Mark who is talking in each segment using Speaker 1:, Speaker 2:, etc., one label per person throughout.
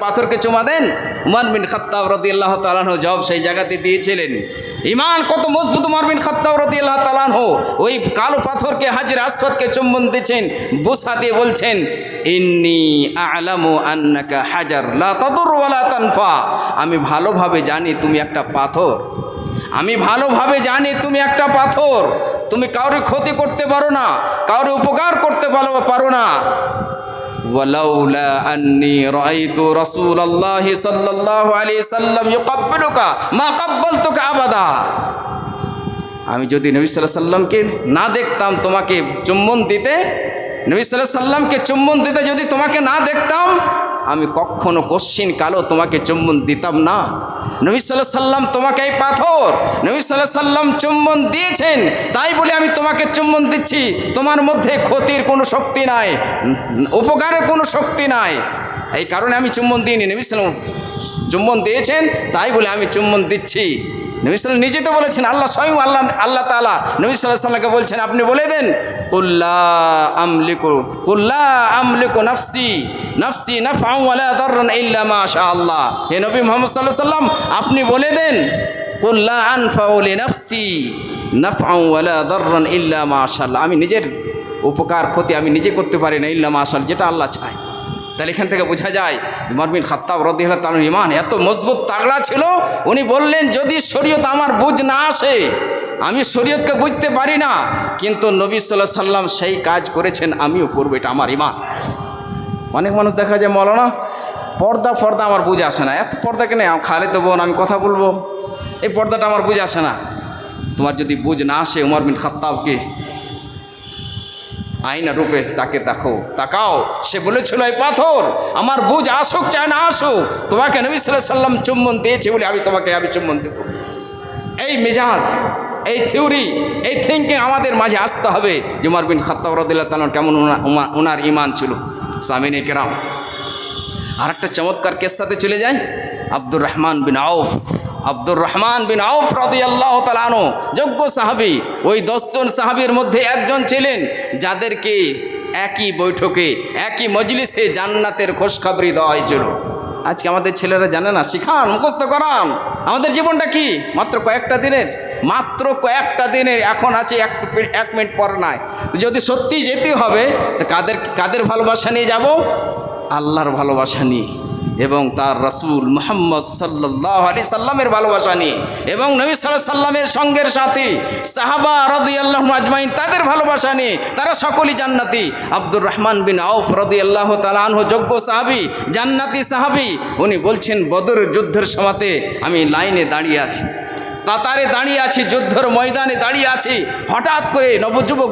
Speaker 1: পাথরকে চুমা দেন, উমার বিন খাত্তাব রদি আল্লাহ জব সেই জায়গাতে দিয়েছিলেন। ইমান কত মজবুত উমার বিন খাত্তাব রদি আল্লাহ ওই কালো পাথরকে, হাজির আসফাদকে চুম্বন দিচ্ছেন, বুসা দিয়ে বলছেন, ইন্নি আলামু আন্নাকা হাজার, লা তাদুর ওয়ালা তানফা। আমি ভালোভাবে জানি তুমি একটা পাথর। আমি ভালোভাবে জানি তুমি একটা পাথর। তুমি কাউরে ক্ষতি করতে পারো না, কাউরে উপকার করতে পারো না। ولولا أني رأيت رسول الله صلى الله عليه وسلم يقبلك ما قبلتك أبدا আমি যদি নবী সাল্লাহ সাল্লামকে না দেখতাম তোমাকে চুম্বন দিতে নবী সাল্লাহ সাল্লামকে চুম্বন দিতে যদি তোমাকে না দেখতাম আমি কখনো কশ্চিন কালো তোমাকে চুম্বন দিতাম না। নবী সাল্লাহ সাল্লাম তোমাকে এই পাথর, নবী সাল্লাহ সাল্লাম চুম্বন দিয়েছেন। তাই বলে আমি তোমাকে চুম্বন দিচ্ছি। তোমার মধ্যে ক্ষতির কোনো শক্তি নাই, উপকারের কোনো শক্তি নাই। এই কারণে আমি চুম্বন দিইনি। নবী সাল্লাম চুম্বন দিয়েছেন, তাই বলে আমি চুম্বন দিচ্ছি। নবী সাল্লাম নিজে তো বলেছেন, আল্লাহ স্বয়ং আল্লাহ আল্লাহ তালা নবী সাল্লাহ সাল্লামকে বলছেন, আপনি বলে দেন নাফসি আল্লাহ হে নবী মুহাম্মদ সাল্লাল্লাহু সাল্লাম আপনি বলে দেন নাফসি আমি নিজের উপকার, ক্ষতি আমি নিজে করতে পারি না ইল্লা মা শা যেটা আল্লাহ চায়। তাহলে এখান থেকে বোঝা যায়, উমর বিন খাত্তাব রদিল্লাহ তার ইমান এত মজবুত তাগড়া ছিল, উনি বললেন, যদি শরীয়ত আমার বুঝ না আসে, আমি শরীয়তকে বুঝতে পারি না, কিন্তু নবী সাল্লাহ সাল্লাম সেই কাজ করেছেন, আমিও করব, এটা আমার ইমান অনেক মানুষ দেখা যায়, মৌলানা, পর্দা, ফর্দা আমার বুঝে আসে না। এত পর্দা কেন? খালে তো বোন আমি কথা বলব। এই পর্দাটা আমার বুঝে আসে না। তোমার যদি বুঝ না আসে, উমর বিন খাত্তাবকে আয়না রূপে তাকে দেখো। তাকাও, সে বলেছিল, এই পাথর, আমার বুঝ আসুক চায় না আসুক, তোমাকে নবী সাল্লাহ সাল্লাম চুম্বন দিয়েছে বলে আমি তোমাকে, আমি চুম্বন দেব। এই মেজাজ, এই থিওরি, এই থিঙ্কিং আমাদের মাঝে আসতে হবে। যে বিন খত্তাব রদুল্লাহ তালন কেমন ওনা- ওনার ইমান ছিল। সামিনে কেরাম। আর একটা চমৎকার কেসাতে চলে যায় আব্দুর রহমান বিন আউফ। আব্দুর রহমান বিন আউফ রদি আল্লাহ তালানো যোগ্য সাহাবি। ওই দশজন সাহাবির মধ্যে একজন ছিলেন যাদেরকে একই বৈঠকে, একই মজলিসে জান্নাতের খোঁজখবরি দেওয়া হয়েছিল। আজকে আমাদের ছেলেরা জানে না, শিখান, মুখস্থ করান। আমাদের জীবনটা কি? মাত্র কয়েকটা দিনের? মাত্র কয়েকটা দিনের, এখন আছে এক এক মিনিট পর নাই। যদি সত্যি যেতে হবে, তো কাদের কাদের ভালোবাসা নিয়ে যাব? আল্লাহর ভালোবাসা নিয়ে। এবং তার রসুল মোহাম্মদ সাল্লাহ আলি সাল্লামের ভালোবাসা নিয়ে এবং নবী সাল্লাহ সাল্লামের সঙ্গের সাথী, সাহাবা রদি আল্লাহ আজমাইন, তাদের ভালোবাসা নিয়ে তারা সকলেই জান্নাতি। আব্দুর রহমান বিন আউফ রদি আল্লাহ তালানহ যোগ্য সাহাবি, জান্নাতি সাহাবি। উনি বলছেন, বদর যুদ্ধের সময়তে আমি লাইনে দাঁড়িয়ে আছি, কাতারে দাঁড়িয়ে আছি, যুদ্ধর ময়দানে দাঁড়িয়ে আছি। হঠাৎ করে নবযুবক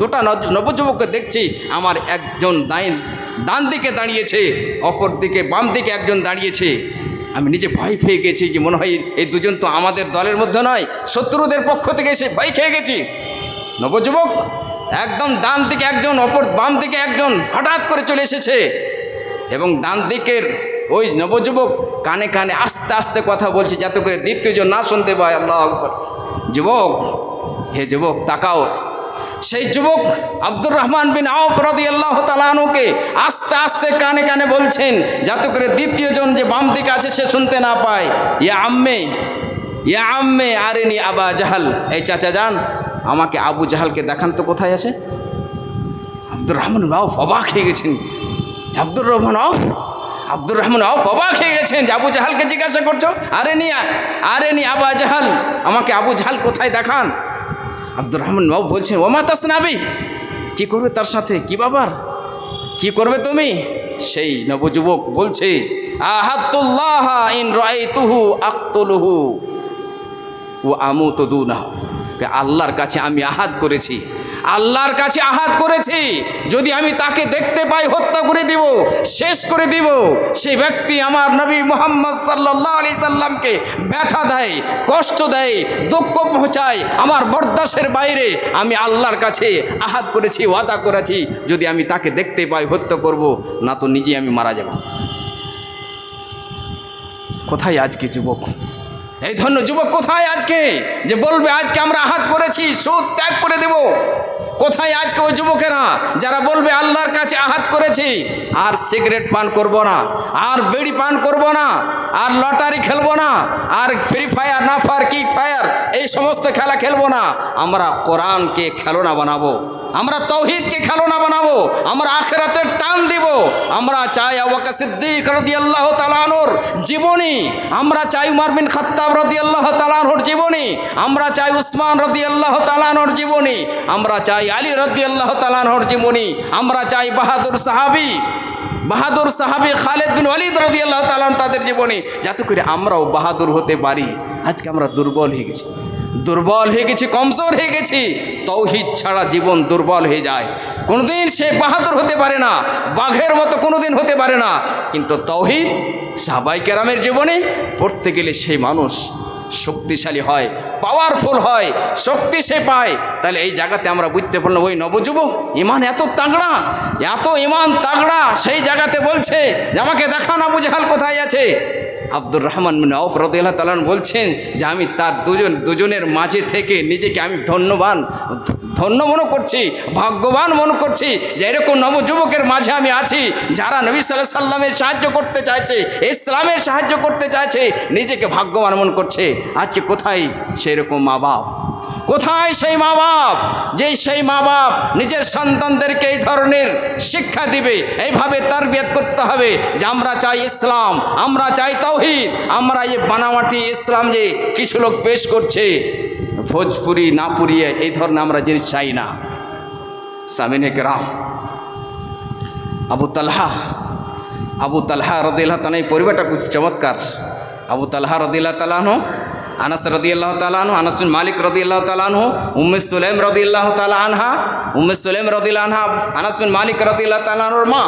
Speaker 1: দুটা নবযুবককে দেখছি, আমার একজন দাইন ডান দিকে দাঁড়িয়েছে, অপর দিকে বাম দিকে একজন দাঁড়িয়েছে। আমি নিজে ভয় পেয়ে গেছি কি মনে হয় এই দুজন তো আমাদের দলের মধ্যে নয়, শত্রুদের পক্ষ থেকে এসে ভয় খেয়ে গেছি। নবযুবক একদম ডান দিকে একজন, অপর বাম দিকে একজন হঠাৎ করে চলে এসেছে। এবং ডান দিকের ওই নবযুবক কানে কানে আস্তে আস্তে কথা বলছে, যাতে করে দ্বিতীয়জন না শুনতে পায়। আল্লাহ যুবক, হে যুবক, তাকাও। সেই যুবক আব্দুর রহমান বিন রদি আল্লাহ তালানুকে আস্তে আস্তে কানে কানে বলছেন, যাতে করে দ্বিতীয়জন যে বাম দিকে আছে সে শুনতে না পায়। ইয়া আম্মে ইয়া আম্মে, আরেনি আবা জাহাল। এই চাচা যান, আমাকে আবু জাহালকে দেখান তো কোথায় আছে? আব্দুর রহমান আউফ অবাক হয়ে গেছেন। আব্দুর রহমান আউফ আব্দুর রহমান আউফ অবাক হয়ে গেছেন যে আবু জাহালকে জিজ্ঞাসা করছ আরে নি আরে নি আবা জাহাল, আমাকে আবু জাহাল কোথায় দেখান? আব্দুর রহমান বাবু বলছেন, ওমা তাসনাবি? কি করবে তার সাথে? কি বাবার কি করবে তুমি? সেই নবযুবক বলছে, আহাতুল্লাহ ইন রাইতুহু আক্তুলুহু ও আমু তো দু না আল্লাহর কাছে আমি আহাত করেছি। আল্লাহর কাছে আহাত করেছি। যদি আমি তাকে দেখতে পাই, হত্যা করে দিব, শেষ করে দিব সেই ব্যক্তি আমার নবী মোহাম্মদ সাল্লাহ আলি সাল্লামকে ব্যথা দেয়, কষ্ট দেয়, দুঃখ পৌঁছায়, আমার বরদাসের বাইরে আমি আল্লাহর কাছে আহাত করেছি, ওয়াদা করেছি। যদি আমি তাকে দেখতে পাই, হত্যা করব, না তো নিজেই আমি মারা যাব। কোথায় আজকে যুবক? এই ধন্য যুবক কোথায় আজকে? যে বলবে, আজকে আমরা আহাত করেছি সুদ ত্যাগ করে দেব। কোথায় আজকে ওই যুবকেরা? যারা বলবে, আল্লাহর কাছে আহাত করেছি, আর সিগারেট পান করব না, আর বিড়ি পান করব না, আর লটারি খেলব না, আর ফ্রি ফায়ার, না ফায়ার, কি ফায়ার, এই সমস্ত খেলা খেলব না, আমরা কোরআনকে খেলনা বানাবো। আমরা তৌহিদকে খেলনা বানাবো, আমরা আখেরাতের টান দিব। আমরা চাই আবাকা সিদ্দিক রদি আল্লাহ তালানোর জীবনী। আমরা চাই উমার বিন খত্তাব রদি আল্লাহ তালানোর জীবনী। আমরা চাই উসমান রদি আল্লাহ তালানোর জীবনী। আমরা চাই আলী রদি আল্লাহ তালানোর জীবনী। আমরা চাই বাহাদুর সাহাবি। বাহাদুর সাহাবি খালেদ বিন ওয়ালিদ রদি আল্লাহ তালান তাদের জীবনী। যাতে করে আমরাও বাহাদুর হতে পারি। আজকে আমরা দুর্বল হয়ে গেছি। দুর্বল হয়ে গেছি, কমজোর হয়ে গেছি, তৌহিদ ছাড়া জীবন দুর্বল হয়ে যায়। কোনোদিন সে বাহাদুর হতে পারে না, বাঘের মতো কোনোদিন হতে পারে না, কিন্তু তৌহিদ সাবাই কেরামের জীবনে পড়তে গেলে সেই মানুষ শক্তিশালী হয় পাওয়ারফুল হয়, শক্তি সে পায়। তাহলে এই জায়গাতে আমরা বুঝতে পারলাম, ওই নবযুবক ইমান এত তাগড়া, এত ইমান তাগড়া, সেই জায়গাতে বলছে যে আমাকে দেখা না বুঝাল কোথায় আছে? আব্দুর রহমান মিন আউফ রদিল্লাহ তালান বলছেন যে আমি তার দুজন, দুজনের মাঝে থেকে নিজেকে আমি ধন্যবান, ধন্য মনে করছি, ভাগ্যবান মনে করছি যে এরকম নবযুবকের মাঝে আমি আছি, যারা নবী সাল্লাহ সাল্লামের সাহায্য করতে চাইছে, ইসলামের সাহায্য করতে চাইছে, নিজেকে ভাগ্যবান মনে করছে। আজকে কোথায়? সেরকম মা বাপ কোথায় সেই মা বাপ যে সেই মা বাপ নিজের সন্তানদেরকে এই ধরনের শিক্ষা দিবে, এইভাবে তারবিয়ত করতে হবে যে আমরা চাই ইসলাম, আমরা চাই তৌহিদ, আমরা এই বানামাটি ইসলাম যে কিছু লোক পেশ করছে, ভোজপুরি না পুরিয়ে এই ধরনের আমরা জিনিস চাই না। সামিনে কেরাম, আবু তালহা আবু তালহা রদিল্লাহ তালা এই পরিবারটা খুব চমৎকার। আবু তালহা রদিল্লাহ তালাহ আনাস রদিয়াল্লাহ তালাহ আনাস বিন মালিক রদিয়াল্লাহ তালাহ উম্মে সুলেম রদিয়াল্লাহ তালা আনহা, উম্মে সুলেম রদিল্লা আনহা, আনাস বিন মালিক রদিয়াল্লাহ তালাহর মা।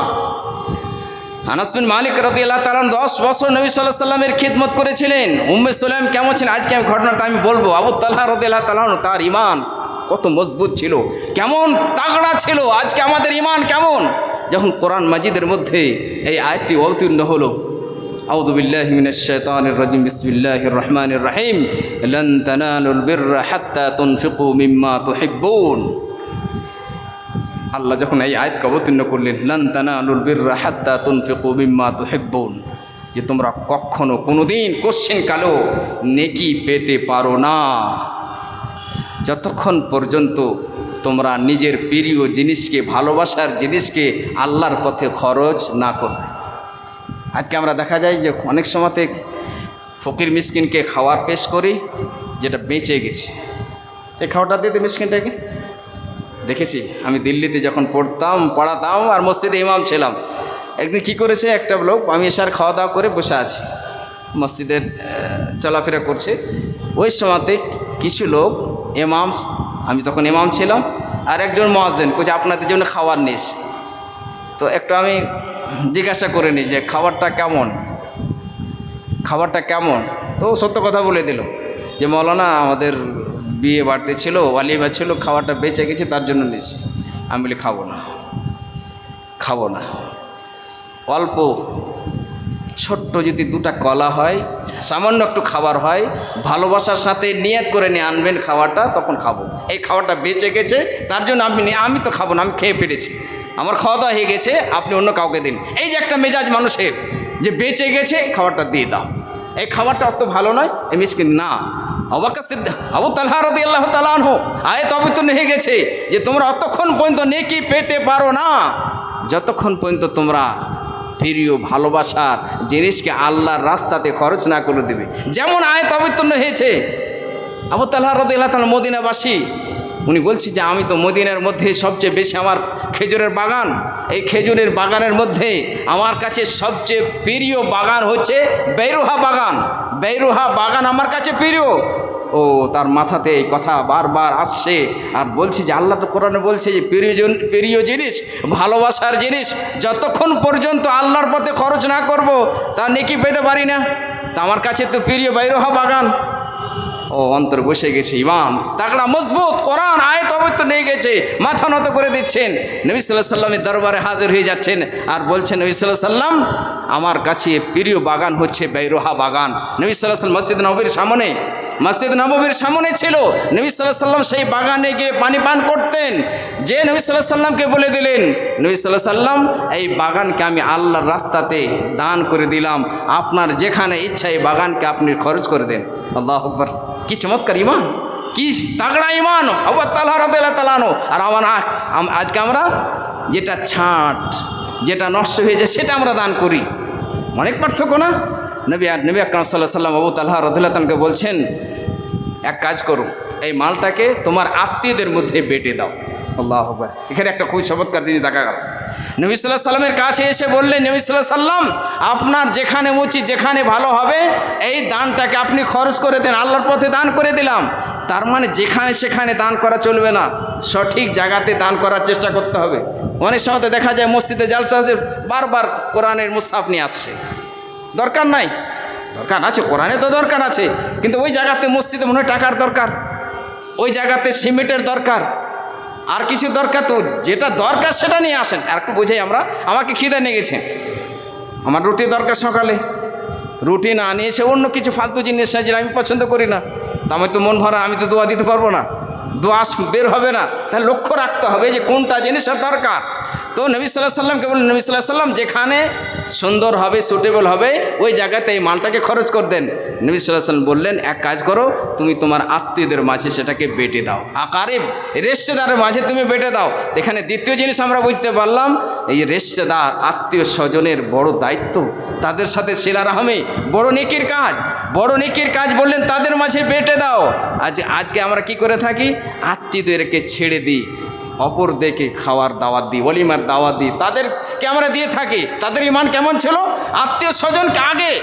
Speaker 1: আনাস বিন মালিক আল্লাহ তালান দশ বছর নবী সাল্লাহ সাল্লামের খিদমত করেছিলেন। উম্মে সুলেম কেমন ছিলেন? আজকে আমি ঘটনাটা আমি বলব। আবু তালহা রদিয়াল্লাহ তালাহ তার ইমান কত মজবুত ছিল। কেমন তাগড়া ছিল। আজকে আমাদের ইমান কেমন? যখন কোরআন মাজিদের মধ্যে এই আয়টি অবতীর্ণ হলো أعوذ بالله من الشيطان الرجيم بسم الله الرحمن الرحيم لن تنالوا البر حتى تنفقوا مما تحبون আল্লাহ যখন এই আয়াতকে অবতীর্ণ করলেন লন তানালুল বিররা হাত্তা তুনফিকু মিম্মা তুহিব্বুন যে তোমরা কখনো কোনোদিন কোশ্চেন কালো নেকি পেতে পারো না যতক্ষণ পর্যন্ত তোমরা নিজের প্রিয় জিনিসকে ভালোবাসার জিনিসকে আল্লাহর পথে খরচ না করবে আজকে আমরা দেখা যায় যে অনেক সময়তে ফকির মিসকিনকে খাওয়ার পেশ করি, যেটা বেঁচে গেছে। এই খাওয়াটা দিতে মিসকিনটাকে। দেখেছি, আমি দিল্লিতে যখন পড়তাম, পড়াতাম আর মসজিদে ইমাম ছিলাম। একদিন কি করেছে একটা লোক, আমি এসার খাওয়া দাওয়া করে বসে আছি। মসজিদের চলাফেরা করছে। ওই সময়তে কিছু লোক, ইমাম, আমি তখন এমাম ছিলাম, আর একজন মহাজেন কোচ আপনাদের জন্য খাবার নিস তো একটু আমি জিজ্ঞাসা করে নিই যে খাবারটা কেমন? খাবারটা কেমন? তো সত্য কথা বলে দিল যে, মৌলানা, আমাদের বিয়ে বাড়তে ছিল, ওয়ালিবা ছিল, খাবারটা বেঁচে গেছে, তার জন্য নিয়েছি। আমি বলি, খাব না খাব না। অল্প, ছোট্ট যদি দুটা কলা হয়, সামান্য একটু খাবার হয়, ভালোবাসার সাথে নিয়ত করে নিয়ে আনবেন খাবারটা, তখন খাব। এই খাবারটা বেঁচে গেছে, তার জন্য আমি আমি তো খাব না, আমি খেয়ে ফেলেছি আমার খাওয়া দাওয়া হয়ে গেছে, আপনি অন্য কাউকে দিন। এই যে একটা মেজাজ মানুষের, যে বেঁচে গেছে খাবারটা দিয়ে দাও। এই খাবারটা অত ভালো নয়, এই মিসকিন, না। অবাকা সিদ্ধ আবু তালহা রদি আল্লাহ তালান হো আয়ত অবতীর্ণ হয়ে গেছে, যে তোমরা অতক্ষণ পর্যন্ত নেকি পেতে পারো না। যতক্ষণ পর্যন্ত তোমরা প্রিয়, ভালোবাসার জিনিসকে আল্লাহর রাস্তাতে খরচ না করে দেবে। যেমন আয়ত অবতীর্ণ হয়েছে, আবু তাল্লাহ রদিল্লাহ তাল মদিনাবাসী উনি বলছি যে, আমি তো মদিনার মধ্যে সবচেয়ে বেশি আমার খেজুরের বাগান। এই খেজুরের বাগানের মধ্যে আমার কাছে সবচেয়ে প্রিয় বাগান হচ্ছে বেরুহা বাগান। বেরুহা বাগান আমার কাছে প্রিয়। ও, তার মাথাতে এই কথা বারবার আসছে। আর বলছি যে, আল্লাহ তো কোরআনে বলছে যে প্রিয় জন- প্রিয় জিনিস, ভালোবাসার জিনিস, যতক্ষণ পর্যন্ত আল্লাহর পথে খরচ না করব, তা নেকি পেতে পারি না। তা আমার কাছে তো প্রিয় বাইরোহা বাগান। ও, অন্তর বসে গেছে, ইমাম। তাকড়া মজবুত, কোরআন, আয়ত অবৈত নিয়ে গেছে, মাথা নত করে দিচ্ছেন। নবী সাল্লাহ সাল্লামের দরবারে হাজির হয়ে যাচ্ছেন আর বলছেন, নবী সাল্লাহ সাল্লাম, আমার কাছে প্রিয় বাগান হচ্ছে বেরোহা বাগান। নবী সাল্লাহ সাল্লাম মসজিদ নবীর সামনে, মসজিদ নববীর সামনে ছিল। নবী সাল্লাহ সাল্লাম সেই বাগানে গিয়ে পানি পান করতেন। যে নবী সাল্লাহ সাল্লামকে বলে দিলেন, নবী সাল্লাহ সাল্লাম, এই বাগানকে আমি আল্লাহর রাস্তাতে দান করে দিলাম। আপনার যেখানে ইচ্ছা এই বাগানকে আপনি খরচ করে দেন। আল্লাহ আকবর। কি চমৎকার ইমান, কি তাগড়া ইমান। আবার তালা রদেলা তালানো আর আমার আজকে আমরা যেটা ছাঁট, যেটা নষ্ট হয়ে যায়, সেটা আমরা দান করি। অনেক পার্থক্য না? নবী আর, নবী আকরাম সাল্লাহ সাল্লাম আবু তাল্লাহ রদুল্লাহকে বলছেন, এক কাজ করো, এই মালটাকে তোমার আত্মীয়দের মধ্যে বেটে দাও। আল্লাহ। এখানে একটা খুব চমৎকার জিনিস দেখা গেল। নবী সাল্লাহ সাল্লামের কাছে এসে বললেন, নবী সাল্লাহ সাল্লাম, আপনার যেখানে উচিত যেখানে ভালো হবে, এই দানটাকে আপনি খরচ করে দেন, আল্লাহর পথে দান করে দিলাম। তার মানে যেখানে সেখানে দান করা চলবে না, সঠিক জায়গাতে দান করার চেষ্টা করতে হবে। অনেক সময় দেখা যায়, মসজিদে জালসা হচ্ছে, বারবার কোরআনের মুসাফ নিয়ে আসছে। দরকার নাই। দরকার আছে, কোরআনে তো দরকার আছে, কিন্তু ওই জায়গাতে মসজিদে মনে হয় টাকার দরকার। ওই জায়গাতে সিমেন্টের দরকার। আর কিছু দরকার তো, যেটা দরকার সেটা নিয়ে আসেন। আর একটু বোঝাই আমরা, আমাকে খিদে নিয়ে গেছে আমার রুটি দরকার সকালে। রুটি না নিয়ে এসে অন্য কিছু ফালতু জিনিস আছে আমি পছন্দ করি না। তো আমি তো মন ভরা, আমি তো দোয়া দিতে পারব না। দোয়া বের হবে না। তাহলে লক্ষ্য রাখতে হবে যে কোনটা জিনিসের দরকার। তো নবী সাল্লাহ সাল্লামকে বললেন, নবী সাল্লাহ সাল্লাম যেখানে সুন্দর হবে সুটেবল হবে, ওই জায়গাতে এই মালটাকে খরচ করে দেন। নবী সাল্লাহ সাল্লাম বললেন, এক কাজ করো, তুমি তোমার আত্মীয়দের মাঝে সেটাকে বেটে দাও। আকারে রেশতেদারের মাঝে তুমি বেটে দাও। এখানে দ্বিতীয় জিনিস আমরা বুঝতে পারলাম, এই রেশতেদার, আত্মীয় স্বজনের বড় দায়িত্ব। তাদের সাথে শিলা রাহমে, বড় নেকির কাজ। বড় নেকির কাজ বললেন, তাদের মাঝে বেটে দাও। আজ, আজকে আমরা কি করে থাকি? আত্মীয়দেরকে ছেড়ে দিই। অপর দেখে খাওয়ার দাওয়াত দিই, অলিমার দাওয়াত দিই। তাদেরকে আমরা দিয়ে থাকি। তাদের ইমান কেমন ছিল? আত্মীয় স্বজনকে আগে।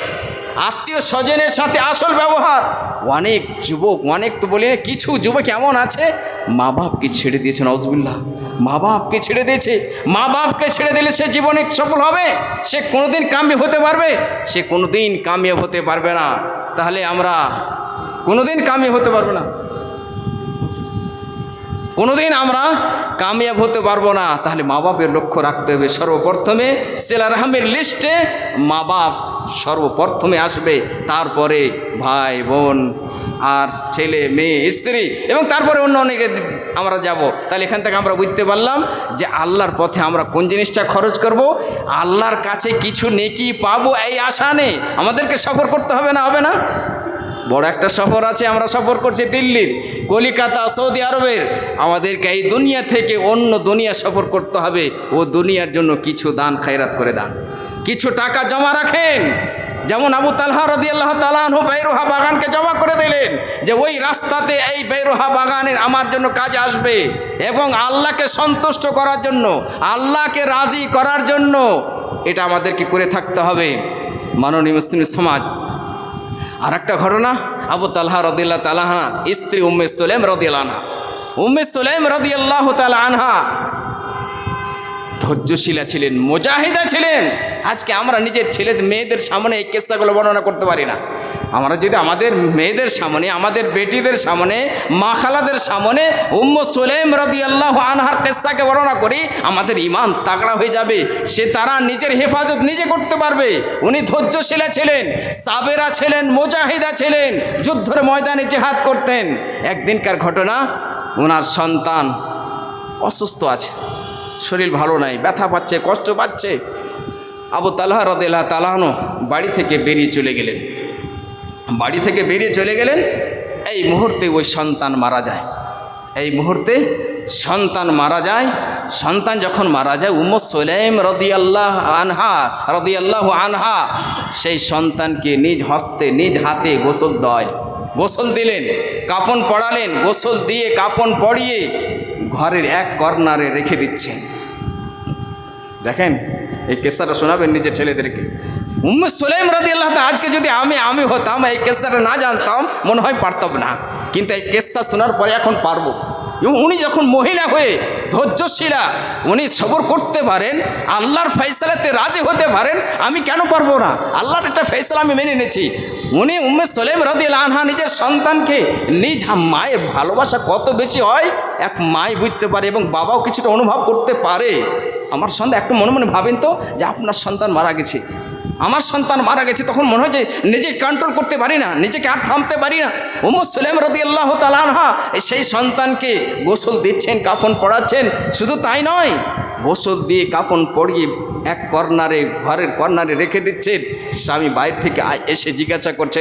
Speaker 1: আত্মীয় স্বজনের সাথে আসল ব্যবহার। অনেক যুবক, অনেক তো বলি কিছু যুবক এমন আছে, মা বাপকে ছেড়ে দিয়েছে নজবুল্লাহ মা বাপকে ছেড়ে দিয়েছে। মা বাপকে ছেড়ে দিলে সে জীবনে সফল হবে? সে কোনোদিন কামিয়াব হতে পারবে? সে কোনোদিন কামিয়াব হতে পারবে না। তাহলে আমরা কোনোদিন কামিয়াব হতে পারবে না। কোনোদিন আমরা কামিয়াব হতে পারব না। তাহলে মা বাপের লক্ষ্য রাখতে হবে। সর্বপ্রথমে সেলা রাহমের লিস্টে মা বাপ সর্বপ্রথমে আসবে। তারপরে ভাই, বোন আর ছেলে, মেয়ে, স্ত্রী এবং তারপরে অন্য অনেকে আমরা যাব। তাহলে এখান থেকে আমরা বুঝতে পারলাম যে আল্লাহর পথে আমরা কোন জিনিসটা খরচ করব। আল্লাহর কাছে কিছু নেকি পাবো, এই আশা নেই। আমাদেরকে সফর করতে হবে না হবে না? বড় একটা সফর আছে, আমরা সফর করছি দিল্লির, কলিকাতা, সৌদি আরবের। আমাদেরকে এই দুনিয়া থেকে অন্য দুনিয়া সফর করতে হবে। ও দুনিয়ার জন্য কিছু দান, খায়রাত করে দান। কিছু টাকা জমা রাখেন। যেমন আবু তালহা রদি আল্লাহ তালাহু বেরোহা বাগানকে জমা করে দিলেন যে, ওই রাস্তাতে এই বেরোহা বাগানের আমার জন্য কাজ আসবে এবং আল্লাহকে সন্তুষ্ট করার জন্য, আল্লাহকে রাজি করার জন্য এটা আমাদেরকে করে থাকতে হবে। মাননীয় মুসলিম সমাজ আর একটা ঘটনা, আবু তালহা রদিল্লা তালাহা স্ত্রী উম্মে সোলেম রদিয়াল আনহা। উম্মে সুলেম রদিয়াল্লাহ তালা আনহা ধৈর্যশীলা ছিলেন, মোজাহিদা ছিলেন। আজকে আমরা নিজের ছেলে মেয়েদের সামনে এই কেসাগুলো বর্ণনা করতে পারি না। আমরা যদি আমাদের মেয়েদের সামনে, আমাদের বেটিদের সামনে, মা খালাদের সামনে উম্ম সোলেম রদি আল্লাহ আনহার কেসাকে বর্ণনা করি, আমাদের ইমান তাগড়া হয়ে যাবে। সে তারা নিজের হেফাজত নিজে করতে পারবে। উনি ধৈর্যশীলা ছিলেন, সাবেরা ছিলেন, মুজাহিদা ছিলেন, যুদ্ধের ময়দানে জেহাদ করতেন। একদিনকার ঘটনা ওনার সন্তান অসুস্থ আছে, শরীর ভালো নাই, ব্যথা পাচ্ছে, কষ্ট পাচ্ছে। আবু তালাহ রদেলা তালাহনো বাড়ি থেকে বেরিয়ে চলে গেলেন। বাড়ি থেকে বেরিয়ে চলে গেলেন। এই মুহূর্তে ওই সন্তান মারা যায়। এই মুহূর্তে সন্তান মারা যায়। সন্তান যখন মারা যায় উম্মদ সোলেম রদিয়াল্লাহ আনহা রদিয়াল্লাহ আনহা, সেই সন্তানকে নিজ হস্তে, নিজ হাতে গোসল দেয়। গোসল দিলেন, কাফন পড়ালেন গোসল দিয়ে কাফন পড়িয়ে ঘরের এক কর্নারে রেখে দিচ্ছেন। দেখেন, এই কেসাটা শোনাবেন নিজের ছেলেদেরকে। উম্মে সোলেম রাজি আল্লাহ আজকে যদি আমি আমি হতাম, এই কেসাটা না জানতাম, মনে হয় পারতাম না। কিন্তু এই কেসা শোনার পরে এখন পারব। এবং উনি যখন মহিলা হয়ে ধৈর্যশীলা উনি সবর করতে পারেন, আল্লাহর ফেসলাতে রাজি হতে পারেন, আমি কেন পারব না? আল্লাহর একটা ফেসলা আমি মেনে নিয়েছি। উনি উম্মে সোলেম রাদি আনহা নিজের সন্তানকে নিজ মায়ের ভালোবাসা কত বেশি হয়, এক মাই বুঝতে পারে এবং বাবাও কিছুটা অনুভব করতে পারে। আমার সন্তান, একটু মনে মনে ভাবেন তো, যে আপনার সন্তান মারা গেছে। আমার সন্তান মারা গেছে, তখন মনে হয় যে নিজে কন্ট্রোল করতে পারি না, নিজেকে আর থামতে পারি না। উমর সুলেম রদি আল্লাহ তালানহা সেই সন্তানকে গোসল দিচ্ছেন, কাফন পড়াচ্ছেন শুধু তাই নয়, গোসল দিয়ে কাফন পড়িয়ে এক কর্নারে, ঘরের কর্নারে রেখে দিচ্ছেন। স্বামী বাইরে থেকে এসে জিজ্ঞাসা করছেন